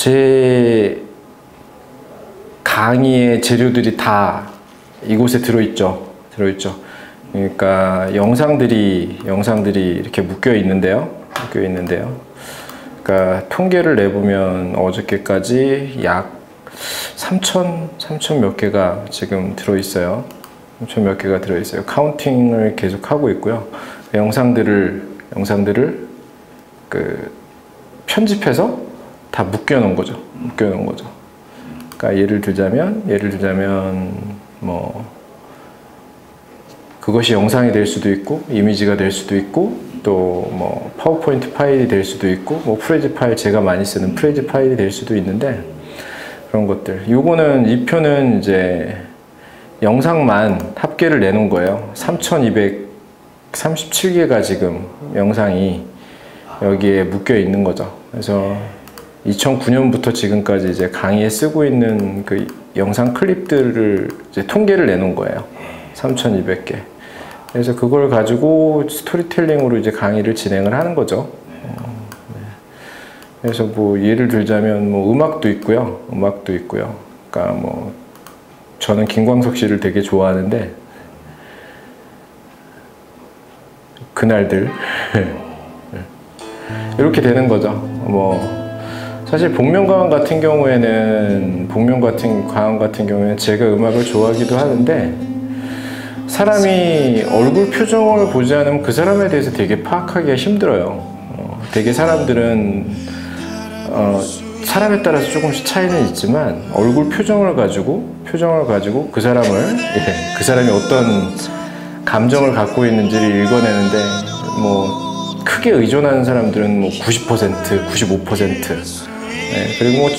제 강의의 재료들이 다 이곳에 들어있죠. 들어있죠. 그러니까 영상들이 영상들이 이렇게 묶여 있는데요. 묶여 있는데요. 그러니까 통계를 내보면 어저께까지 약 3천 3천 몇 개가 지금 들어 있어요. 3천 몇 개가 들어 있어요. 카운팅을 계속 하고 있고요. 영상들을 영상들을 그 편집해서 다 묶여 놓은 거죠. 묶여 놓은 거죠. 그러니까 예를 들자면 예를 들자면 뭐 그것이 영상이 될 수도 있고 이미지가 될 수도 있고 또 뭐 파워포인트 파일이 될 수도 있고 뭐 프레즈 파일 제가 많이 쓰는 프레즈 파일이 될 수도 있는데 그런 것들 요거는 이 표는 이제 영상만 합계를 내놓은 거예요 3237개가 지금 영상이 여기에 묶여 있는 거죠 그래서 2009년부터 지금까지 이제 강의에 쓰고 있는 그 영상 클립들을 이제 통계를 내놓은 거예요 3200개 그래서 그걸 가지고 스토리텔링으로 이제 강의를 진행을 하는 거죠. 어, 네. 그래서 뭐 예를 들자면 뭐 음악도 있고요. 음악도 있고요. 그러니까 뭐 저는 김광석 씨를 되게 좋아하는데 그날들 이렇게 되는 거죠. 뭐 사실 복면가왕 같은 경우에는 복면 같은 가왕 같은 경우에는 제가 음악을 좋아하기도 하는데 사람이 얼굴 표정을 보지 않으면 그 사람에 대해서 되게 파악하기가 힘들어요. 어, 되게 사람들은 어, 사람에 따라서 조금씩 차이는 있지만 얼굴 표정을 가지고 표정을 가지고 그 사람을 예, 그 사람이 어떤 감정을 갖고 있는지를 읽어내는데 뭐 크게 의존하는 사람들은 뭐 90%, 95% 예, 그리고 뭐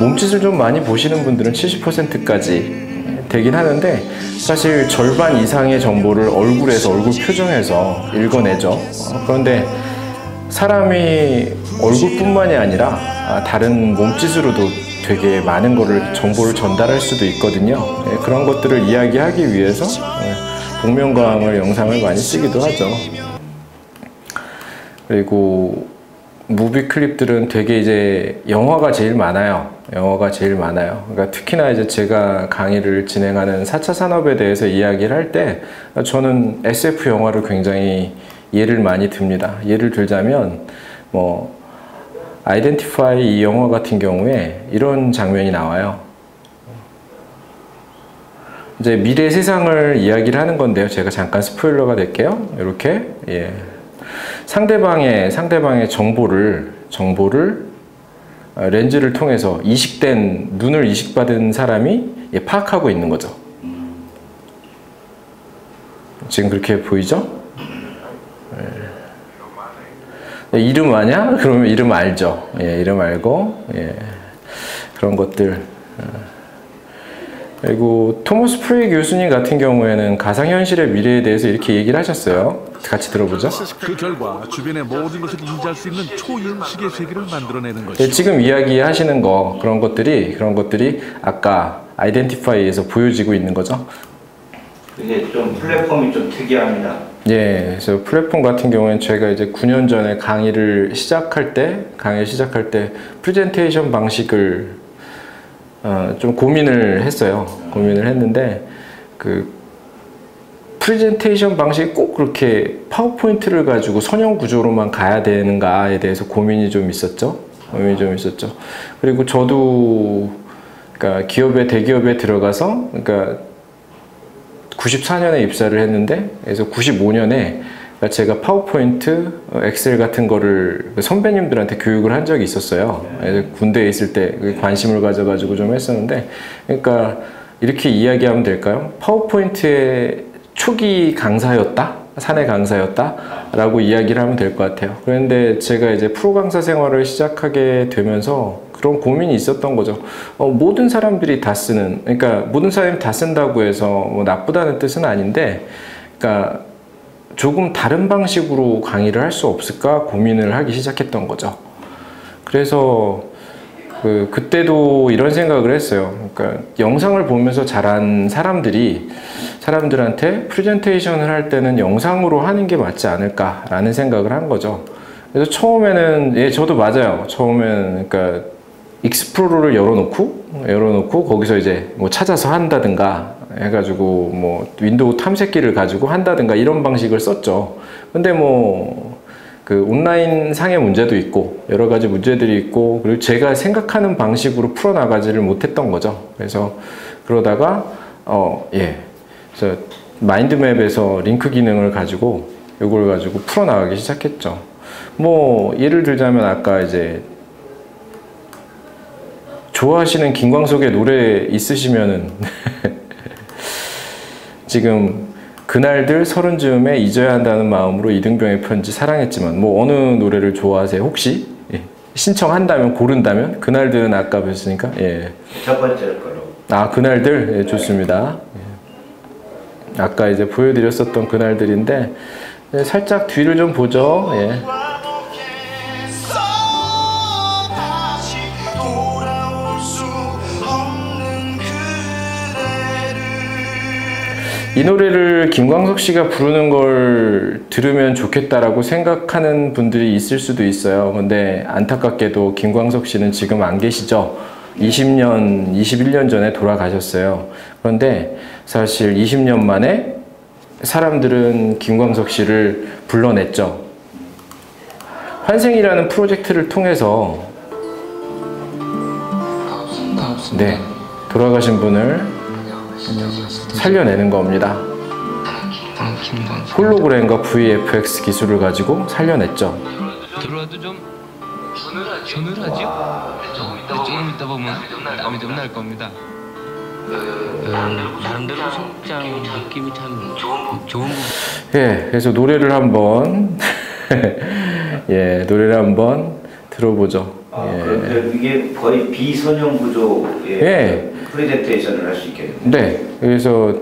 몸짓을 좀 많이 보시는 분들은 70%까지 되긴 하는데 사실 절반 이상의 정보를 얼굴에서 얼굴 표정에서 읽어내죠. 어, 그런데 사람이 얼굴뿐만이 아니라 아, 다른 몸짓으로도 되게 많은 거를 정보를 전달할 수도 있거든요. 예, 그런 것들을 이야기하기 위해서 예, 복면가왕을 영상을 많이 쓰기도 하죠. 그리고 무비 클립들은 되게 이제 영화가 제일 많아요. 영화가 제일 많아요. 그러니까 특히나 이제 제가 강의를 진행하는 4차 산업에 대해서 이야기를 할 때 저는 SF 영화를 굉장히 예를 많이 듭니다. 예를 들자면 뭐 아이덴티파이 이 영화 같은 경우에 이런 장면이 나와요. 이제 미래 세상을 이야기를 하는 건데요. 제가 잠깐 스포일러가 될게요. 이렇게 예. 상대방의 상대방의 정보를 정보를 어, 렌즈를 통해서 이식된 눈을 이식받은 사람이 예, 파악하고 있는 거죠. 지금 그렇게 보이죠? 예. 이름 아냐? 그러면 이름 알죠. 예, 이름 알고 예, 그런 것들. 어. 그리고 토머스 프레이 교수님 같은 경우에는 가상현실의 미래에 대해서 이렇게 얘기를 하셨어요. 같이 들어보죠. 그 결과 주변의 모든 것을 인지할 수 있는 초인식의 세계를 만들어내는 것이 네, 지금 이야기하시는 거 그런 것들이 그런 것들이 아까 아이덴티파이에서 보여지고 있는 거죠. 이게 좀 플랫폼이 좀 특이합니다. 예, 그래서 플랫폼 같은 경우에는 제가 이제 9년 전에 강의를 시작할 때, 강의 시작할 때 프레젠테이션 방식을 어, 좀 고민을 했어요. 고민을 했는데 그 프레젠테이션 방식이 꼭 그렇게 파워포인트를 가지고 선형 구조로만 가야 되는가에 대해서 고민이 좀 있었죠. 고민이 좀 있었죠. 그리고 저도 그러니까 기업에 대기업에 들어가서 그러니까 94년에 입사를 했는데 그래서 95년에 그러니까 제가 파워포인트, 어, 엑셀 같은 거를 그 선배님들한테 교육을 한 적이 있었어요. 군대에 있을 때그 관심을 가져가지고 좀 했었는데, 그러니까 이렇게 이야기하면 될까요? 파워포인트의 초기 강사였다? 사내 강사였다? 라고 이야기를 하면 될 것 같아요. 그런데 제가 이제 프로 강사 생활을 시작하게 되면서 그런 고민이 있었던 거죠. 어, 모든 사람들이 다 쓰는, 그러니까 모든 사람이 다 쓴다고 해서 뭐 나쁘다는 뜻은 아닌데, 그러니까 조금 다른 방식으로 강의를 할 수 없을까 고민을 하기 시작했던 거죠. 그래서 그 그때도 이런 생각을 했어요. 그러니까 영상을 보면서 자란 사람들이 사람들한테 프레젠테이션을 할 때는 영상으로 하는 게 맞지 않을까라는 생각을 한 거죠. 그래서 처음에는 예 저도 맞아요. 처음에는 그러니까 익스플로러를 열어놓고 열어놓고 거기서 이제 뭐 찾아서 한다든가 해가지고 뭐 윈도우 탐색기를 가지고 한다든가 이런 방식을 썼죠. 근데 뭐 그 온라인 상의 문제도 있고 여러 가지 문제들이 있고 그리고 제가 생각하는 방식으로 풀어 나가지를 못했던 거죠. 그래서 그러다가 어 예, 그래서 마인드맵에서 링크 기능을 가지고 이걸 가지고 풀어 나가기 시작했죠. 뭐 예를 들자면 아까 이제 좋아하시는 김광석의 노래 있으시면은 지금 그날들 서른 즈음에 잊어야 한다는 마음으로 이등병의 편지 사랑했지만 뭐 어느 노래를 좋아하세요 혹시 예. 신청한다면 고른다면 그날들은 아까 뵀으니까 예. 첫 번째 걸로. 아 그날들 예, 좋습니다. 예. 아까 이제 보여드렸었던 그날들인데 예, 살짝 뒤를 좀 보죠. 이 노래를 김광석 씨가 부르는 걸 들으면 좋겠다라고 생각하는 분들이 있을 수도 있어요. 근데 안타깝게도 김광석 씨는 지금 안 계시죠. 20년, 21년 전에 돌아가셨어요. 그런데 사실 20년 만에 사람들은 김광석 씨를 불러냈죠. 환생이라는 프로젝트를 통해서 네, 돌아가신 분을 살려내는 겁니다. 홀로그램과 VFX 기술을 가지고 살려냈죠. 들어와도 좀 서늘하지? 근데 조금 있다 보면 마음이 좀 날 겁니다. 어, 나름대로 성장 느낌이 참 좋은. 예, 그래서 노래를 한번 예, 노래를 한번 들어보죠. 아, 예. 그런데 이게 거의 비선형 구조의 예. 프레젠테이션을 할 수 있겠네요. 네, 그래서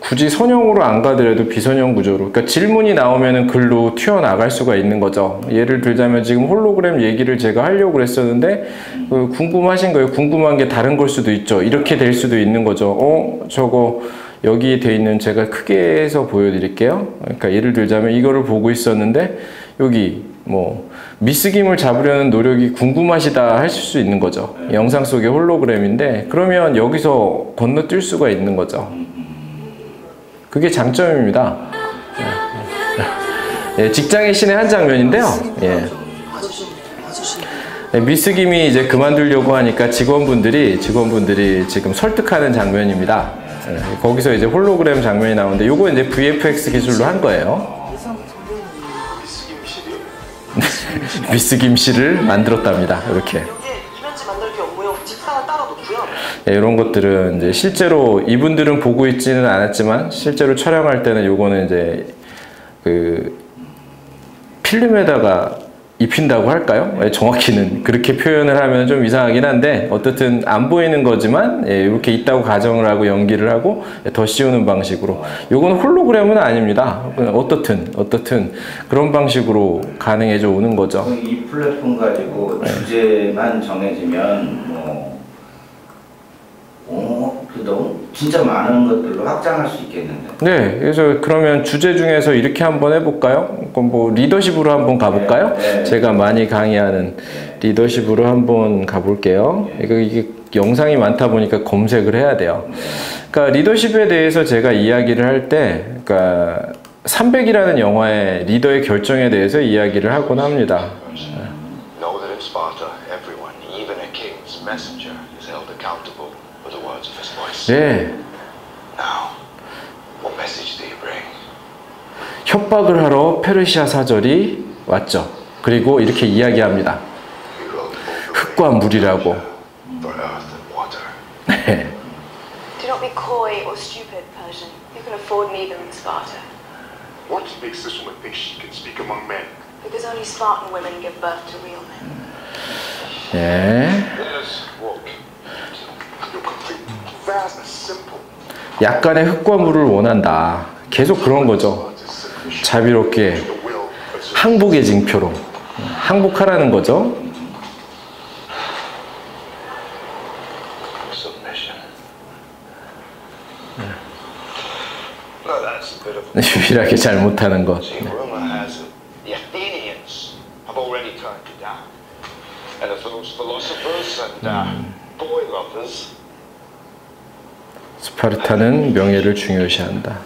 굳이 선형으로 안 가더라도 비선형 구조로. 그러니까 질문이 나오면은 글로 튀어나갈 수가 있는 거죠. 예를 들자면 지금 홀로그램 얘기를 제가 하려고 그랬었는데 그 궁금하신 거예요. 궁금한 게 다른 걸 수도 있죠. 이렇게 될 수도 있는 거죠. 어, 저거 여기에 돼 있는 제가 크게 해서 보여드릴게요. 그러니까 예를 들자면 이거를 보고 있었는데 여기 뭐 미스김을 잡으려는 노력이 궁금하시다 하실 수 있는 거죠. 영상 속의 홀로그램인데 그러면 여기서 건너뛸 수가 있는 거죠. 그게 장점입니다. 예, 직장의 신의 한 장면인데요. 예. 네, 미스김이 이제 그만두려고 하니까 직원분들이 직원분들이 지금 설득하는 장면입니다. 예, 거기서 이제 홀로그램 장면이 나오는데 요거 이제 VFX 기술로 한 거예요. 미스 김 씨를 만들었답니다. 이렇게. 네, 이런 것들은 이제 실제로 이분들은 보고 있지는 않았지만 실제로 촬영할 때는 요거는 이제 그 필름에다가 입힌다고 할까요? 예, 정확히는 그렇게 표현을 하면 좀 이상하긴 한데 어떻든 안 보이는 거지만 예, 이렇게 있다고 가정을 하고 연기를 하고 예, 더 씌우는 방식으로 요건 홀로그램은 아닙니다. 어떻든 어떻든 그런 방식으로 가능해져 오는 거죠. 이 플랫폼 가지고 주제만 정해지면 뭐, 어, 그 너무 진짜 많은 것들로 확장할 수 있겠는데. 네, 그래서 그러면 주제 중에서 이렇게 한번 해볼까요? 그럼 뭐 리더십으로 한번 가볼까요? 네, 네. 제가 많이 강의하는 리더십으로 한번 가볼게요. 이거 이게 영상이 많다 보니까 검색을 해야 돼요. 그러니까 리더십에 대해서 제가 이야기를 할 때, 그러니까 300이라는 영화의 리더의 결정에 대해서 이야기를 하곤 합니다. 네, Now, what message do you bring? 협박을 하러 페르시아 사절이 왔죠. 그리고 이렇게 이야기합니다. 흙과 물이라고. 네. Do not be coy or stupid, Persian. You can afford neither in Sparta, What makes this woman think she can speak among men? because only Spartan women give birth to real men. 네. Let us walk. 약간의 흙과 물을 원한다. 계속 그런 거죠. 자비롭게 항복의 징표로 항복하라는 거죠. submission. No, that's a bit of 유일하게 잘 못하는 것. See, 스파르타는 명예를 중요시한다.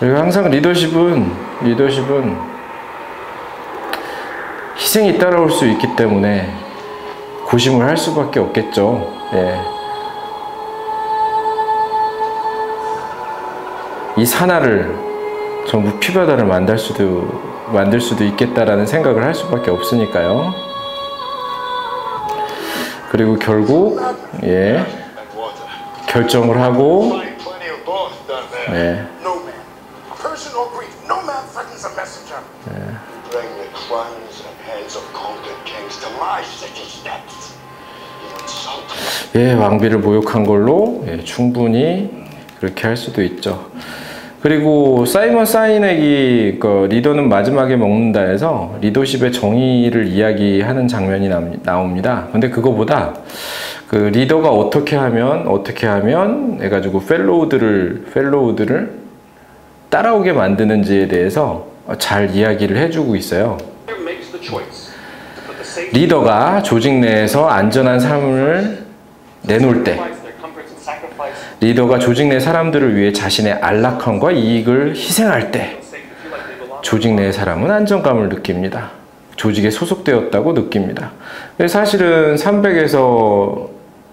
그리고 항상 리더십은 리더십은 희생이 따라올 수 있기 때문에 고심을 할 수밖에 없겠죠. 예. 이 산하를 전부 피바다를 만들 수도 만들 수도 있겠다라는 생각을 할 수밖에 없으니까요. 그리고 결국 예. 결정을 하고. 예 예, 왕비를 모욕한 걸로 예, 충분히 그렇게 할 수도 있죠. 그리고 사이먼 사이넥이 그 리더는 마지막에 먹는다에서 리더십의 정의를 이야기하는 장면이 남- 나옵니다. 근데 그거보다 그 리더가 어떻게 하면 어떻게 하면 해가지고 펠로우들을 펠로우들을 따라오게 만드는지에 대해서 잘 이야기를 해주고 있어요. 리더가 조직 내에서 안전한 삶을 내놓을 때 리더가 조직 내 사람들을 위해 자신의 안락함과 이익을 희생할 때. 조직 내 사람은 안정감을 느낍니다. 조직에 소속되었다고 느낍니다. 사실은 300에서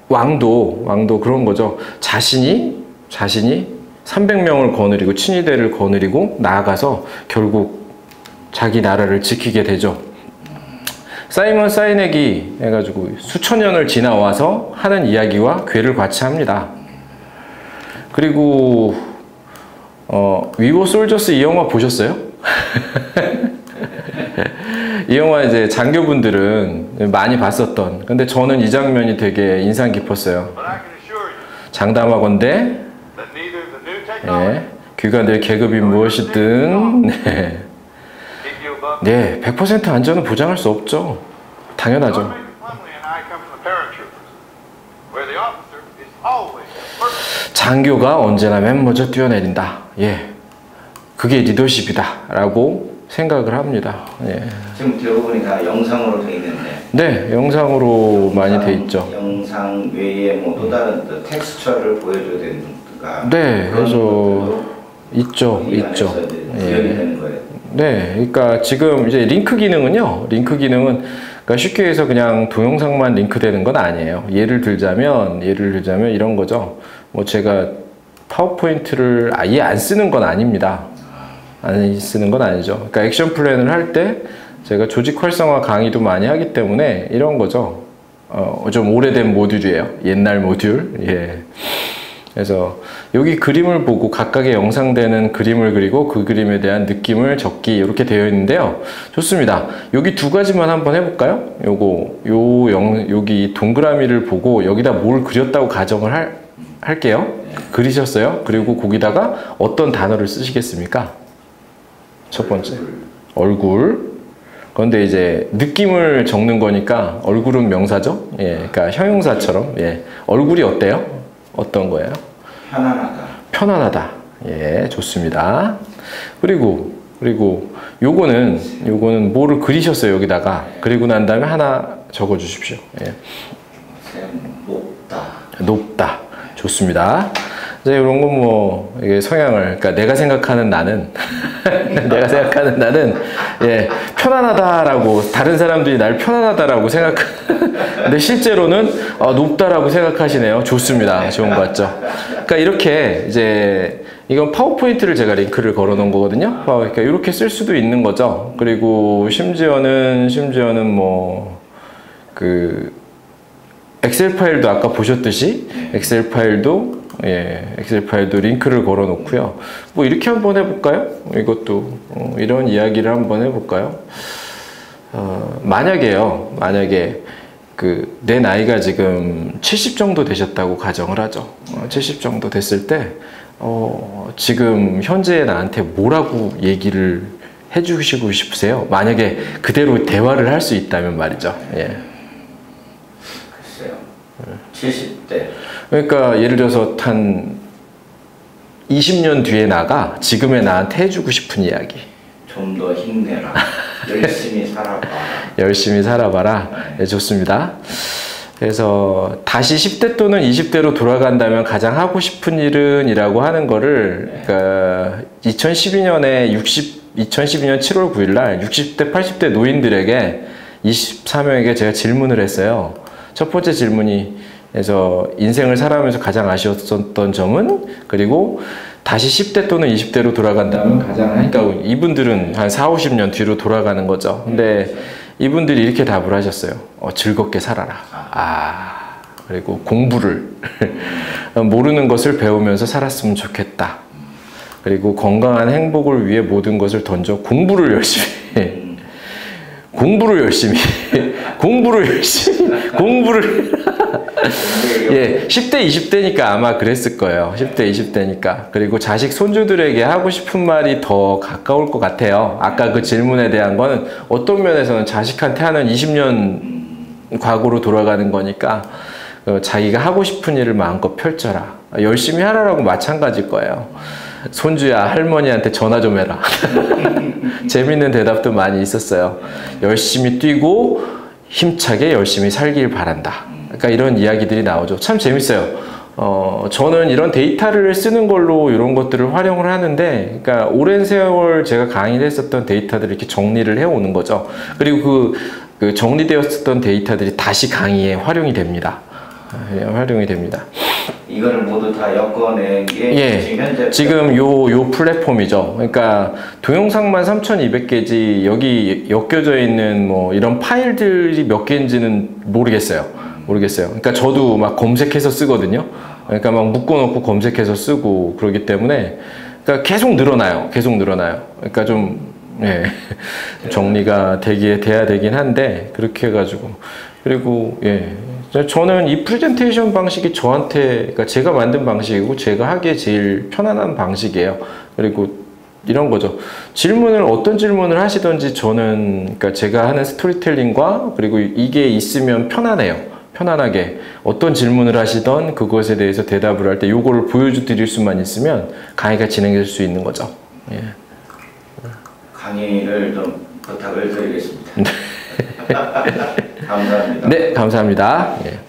왕도 왕도 그런 거죠. 자신이 자신이 300명을 거느리고 친위대를 거느리고 나아가서 결국 자기 나라를 지키게 되죠. 사이먼 사이넥이 해가지고 수천 년을 지나와서 하는 이야기와 괴를 같이 합니다. 그리고 어, 위고 솔저스 이 영화 보셨어요? 이 영화 이제 장교분들은 많이 봤었던 근데 저는 이 장면이 되게 인상 깊었어요. 장담하건대 technology 예, 귀관들 계급이 무엇이든 네, 네, 100% 안전은 보장할 수 없죠. 당연하죠. 장교가 언제나 맨 먼저 뛰어내린다. 예, 그게 리더십이다 라고 생각을 합니다. 예. 지금 다 영상으로 돼 있는데 네, 영상으로 많이 돼 있죠. 영상 외에 뭐 또 다른 또 텍스처를 보여줘야 되는가 네, 그래서 있죠, 이 있죠. 예. 되는 거예요. 네, 그러니까 지금 이제 링크 기능은요. 링크 기능은 그러니까 쉽게 해서 그냥 동영상만 링크되는 건 아니에요. 예를 들자면 예를 들자면 이런 거죠. 뭐 제가 파워포인트를 아예 안 쓰는 건 아닙니다. 안 쓰는 건 아니죠. 그러니까 액션 플랜을 할 때 제가 조직 활성화 강의도 많이 하기 때문에 이런 거죠. 어, 좀 오래된 모듈이에요. 옛날 모듈. 예. 그래서 여기 그림을 보고 각각의 영상되는 그림을 그리고 그 그림에 대한 느낌을 적기 이렇게 되어 있는데요. 좋습니다. 여기 두 가지만 한번 해볼까요? 요거 요 영, 여기 동그라미를 보고 여기다 뭘 그렸다고 가정을 할, 할게요. 그리셨어요? 그리고 거기다가 어떤 단어를 쓰시겠습니까? 첫 번째 얼굴. 그런데 이제 느낌을 적는 거니까 얼굴은 명사죠. 예, 그러니까 형용사처럼 예, 얼굴이 어때요? 어떤 거예요? 편안하다. 편안하다. 예, 좋습니다. 그리고 그리고 요거는 요거는 뭐를 그리셨어요 여기다가 그리고 난 다음에 하나 적어 주십시오. 예. 샘 높다. 높다. 좋습니다. 이제 이런 건 뭐 이게 성향을 그러니까 내가 생각하는 나는 내가 생각하는 나는 예 편안하다라고 다른 사람들이 날 편안하다라고 생각 근데 실제로는 아, 높다라고 생각하시네요. 좋습니다. 좋은 것 같죠. 그러니까 이렇게 이제 이건 파워포인트를 제가 링크를 걸어 놓은 거거든요. 어, 그러니까 이렇게 쓸 수도 있는 거죠. 그리고 심지어는 심지어는 뭐그 엑셀 파일도 아까 보셨듯이 엑셀 파일도 예, 엑셀 파일도 링크를 걸어 놓고요. 뭐 이렇게 한번 해볼까요? 이것도 어, 이런 이야기를 한번 해볼까요? 어, 만약에요, 만약에 그 내 나이가 지금 70 정도 되셨다고 가정을 하죠. 어, 70 정도 됐을 때 어, 지금 현재 나한테 뭐라고 얘기를 해주시고 싶으세요? 만약에 그대로 대화를 할 수 있다면 말이죠. 예. 글쎄요. 70대. 그러니까 예를 들어서 한 20년 뒤에 나가 지금의 나한테 해주고 싶은 이야기. 좀 더 힘내라. 열심히 살아봐. 열심히 살아봐라. 네, 좋습니다. 그래서 다시 10대 또는 20대로 돌아간다면 가장 하고 싶은 일은 이라고 하는 거를 그러니까 2012년에 60 2012년 7월 9일 날 60대 80대 노인들에게 24명에게 제가 질문을 했어요. 첫 번째 질문이 그래서 인생을 살아가면서 가장 아쉬웠던 점은 그리고 다시 10대 또는 20대로 돌아간다면 가장 그러니까 이분들은 한 4, 50년 뒤로 돌아가는 거죠. 근데 이분들이 이렇게 답을 하셨어요. 어, 즐겁게 살아라. 아, 그리고 공부를 모르는 것을 배우면서 살았으면 좋겠다. 그리고 건강한 행복을 위해 모든 것을 던져 공부를 열심히 해. 공부를 열심히 해. 공부를 열심히 공부를 예, 10대, 20대니까 아마 그랬을 거예요. 10대, 20대니까. 그리고 자식, 손주들에게 하고 싶은 말이 더 가까울 것 같아요. 아까 그 질문에 대한 거는 어떤 면에서는 자식한테 하는 20년 과거로 돌아가는 거니까 어, 자기가 하고 싶은 일을 마음껏 펼쳐라. 열심히 하라라고 마찬가지일 거예요. 손주야, 할머니한테 전화 좀 해라. 재밌는 대답도 많이 있었어요. 열심히 뛰고 힘차게 열심히 살길 바란다. 그러니까 이런 이야기들이 나오죠. 참 재밌어요. 어, 저는 이런 데이터를 쓰는 걸로 이런 것들을 활용을 하는데, 그러니까 오랜 세월 제가 강의를 했었던 데이터들을 이렇게 정리를 해오는 거죠. 그리고 그, 그 정리되었었던 데이터들이 다시 강의에 활용이 됩니다. 예, 활용이 됩니다. 이거를 모두 다 엮어낸 게 예, 지금 현재 지금 요, 요 플랫폼이죠. 그러니까 동영상만 3,200개지 여기 엮여져 있는 뭐 이런 파일들이 몇 개인지는 모르겠어요. 모르겠어요. 그러니까 저도 막 검색해서 쓰거든요. 그러니까 막 묶어놓고 검색해서 쓰고 그러기 때문에 그러니까 계속 늘어나요. 계속 늘어나요. 그러니까 좀 예, 정리가 되기에 돼야 되긴 한데 그렇게 해가지고 그리고 예. 저는 이 프레젠테이션 방식이 저한테 그러니까 제가 만든 방식이고 제가 하기에 제일 편안한 방식이에요. 그리고 이런 거죠. 질문을 어떤 질문을 하시든지 저는 그러니까 제가 하는 스토리텔링과 그리고 이게 있으면 편안해요. 편안하게 어떤 질문을 하시던 그것에 대해서 대답을 할 때 요거를 보여드릴 수만 있으면 강의가 진행될 수 있는 거죠. 예. 강의를 좀 부탁을 드리겠습니다. 감사합니다. 네, 감사합니다. 예.